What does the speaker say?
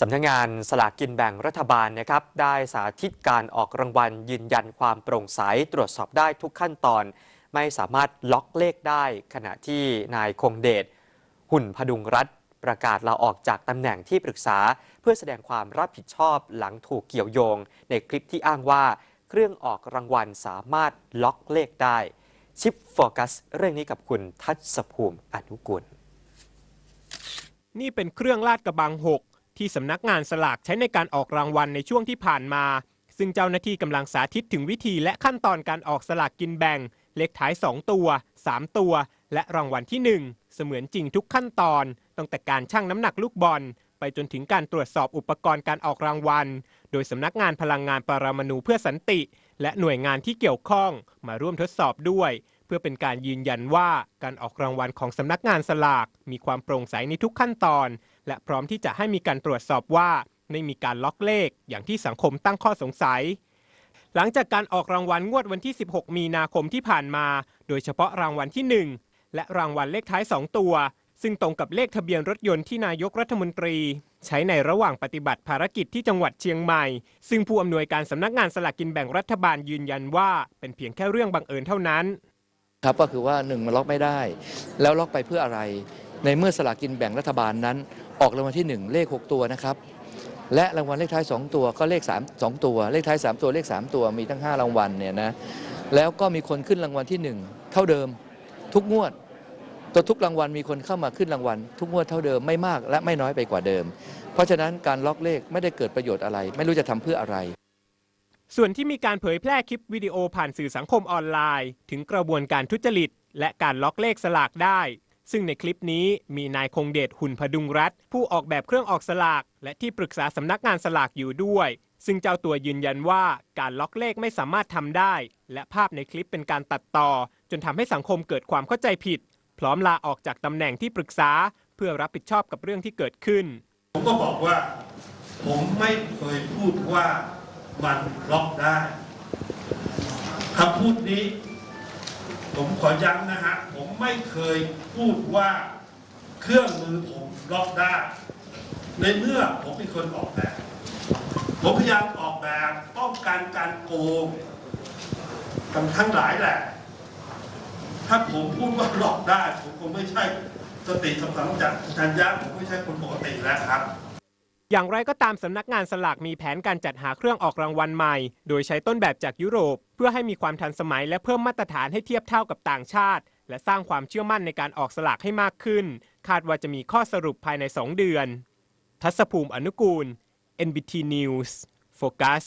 สำนักงานสลากกินแบ่งรัฐบาลนะครับได้สาธิตการออกรางวัลยืนยันความโปร่งใสตรวจสอบได้ทุกขั้นตอน ไม่สามารถล็อกเลขได้ ขณะที่นายคงเดชหุ่นพดุงรัฐประกาศลาออกจากตำแหน่งที่ปรึกษา เพื่อแสดงความรับผิดชอบหลังถูกเกี่ยวโยง ในคลิปที่อ้างว่า เครื่องออกรางวัลสามารถล็อกเลขได้ ชิปโฟกัสเรื่องนี้กับคุณทัศภูมิอนุกุลนี่เป็นเครื่องลาดกระบัง6 ที่สำนักงานสลากใช้ในการออกรางวัลในช่วงที่ผ่านมา ซึ่งเจ้าหน้าที่กำลังสาธิตถึงวิธีและขั้นตอนการออกสลากกินแบ่ง เลขท้าย 2 ตัว 3 ตัว และรางวัลที่ 1 เสมือนจริงทุกขั้นตอน ตั้งแต่การชั่งน้ำหนักลูกบอล ไปจนถึงการตรวจสอบอุปกรณ์การออกรางวัล โดยสำนักงานพลังงานปรมาณูเพื่อสันติ และหน่วยงานที่เกี่ยวข้องมาร่วมทดสอบด้วย เพื่อเป็นการยืนยันว่าการออกรางวัลของสำนักงานสลาก มีความโปร่งใสในทุกขั้นตอน และพร้อมที่จะให้มีการตรวจสอบว่าไม่มีการล็อกเลขอย่างที่สังคมตั้งข้อสงสัย หลังจากการออกรางวัลงวดวันที่ 16 มีนาคมที่ผ่านมา โดยเฉพาะรางวัลที่ 1 และรางวัลเลขท้าย 2 ตัว ซึ่งตรงกับเลขทะเบียนรถยนต์ที่นายกรัฐมนตรี ใช้ในระหว่างปฏิบัติภารกิจที่จังหวัดเชียงใหม่ ซึ่งผู้อำนวยการสำนักงานสลากกินแบ่งรัฐบาลยืนยันว่า เป็นเพียงแค่เรื่องบังเอิญเท่านั้น ครับก็คือว่าหนึ่งมันล็อกไม่ได้ แล้วล็อกไปเพื่ออะไร ในเมื่อสลากกินแบ่งรัฐบาลนั้น ออกรางวัลที่ 1 เลข 6 ตัวนะครับ และรางวัลเลขท้าย 2 ตัวก็เลข3 2ตัว เลขท้าย 3 ตัวเลข 3 ตัวมีทั้ง 5 รางวัลเนี่ยนะแล้วก็มีคนขึ้นรางวัลที่ 1 เท่าเดิม ทุกงวดตัวทุกรางวัลมีคนเข้ามาขึ้นรางวัลทุกงวดเท่าเดิมไม่มากและไม่น้อยไปกว่าเดิม เพราะฉะนั้นการล็อกเลขไม่ได้เกิดประโยชน์อะไร ไม่รู้จะทำเพื่ออะไร ส่วนที่มีการเผยแพร่คลิปวิดีโอผ่านสื่อสังคมออนไลน์ ถึงกระบวนการทุจริต และการล็อกเลขสลากได้ ซึ่งในคลิปนี้มีนายคงเดชหุ่นพดุงรัฐ ผู้ออกแบบเครื่องออกสลาก และที่ปรึกษาสำนักงานสลากอยู่ด้วย ซึ่งเจ้าตัวยืนยันว่าการล็อกเลขไม่สามารถทำได้ และภาพในคลิปเป็นการตัดต่อ จนทำให้สังคมเกิดความเข้าใจผิด พร้อมลาออกจากตำแหน่งที่ปรึกษา เพื่อรับผิดชอบกับเรื่องที่เกิดขึ้น ผมก็บอกว่า ผมไม่เคยพูดว่า มันล็อกได้คำพูดนี้ ผมขอย้ำนะฮะ ผมไม่เคยพูดว่าเครื่องมือผมล็อกได้ ในเมื่อผมเป็นคนออกแบบ ผมพยายามออกแบบป้องกันการโกงกันทั้งหลายแหละ ถ้าผมพูดว่าล็อกได้ ผมคงไม่ใช่สติสัมปชัญญะชัญญะผมไม่ใช่คนปกติแล้วครับ อย่างไรก็ตามสำนักงานสลากมีแผนการจัดหาเครื่องออกรางวัลใหม่ โดยใช้ต้นแบบจากยุโรป เพื่อให้มีความทันสมัยและเพิ่มมาตรฐานให้เทียบเท่ากับต่างชาติ และสร้างความเชื่อมั่นในการออกสลากให้มากขึ้น คาดว่าจะมีข้อสรุปภายใน 2 เดือน ทัศภูมิอนุกูล NBT News Focus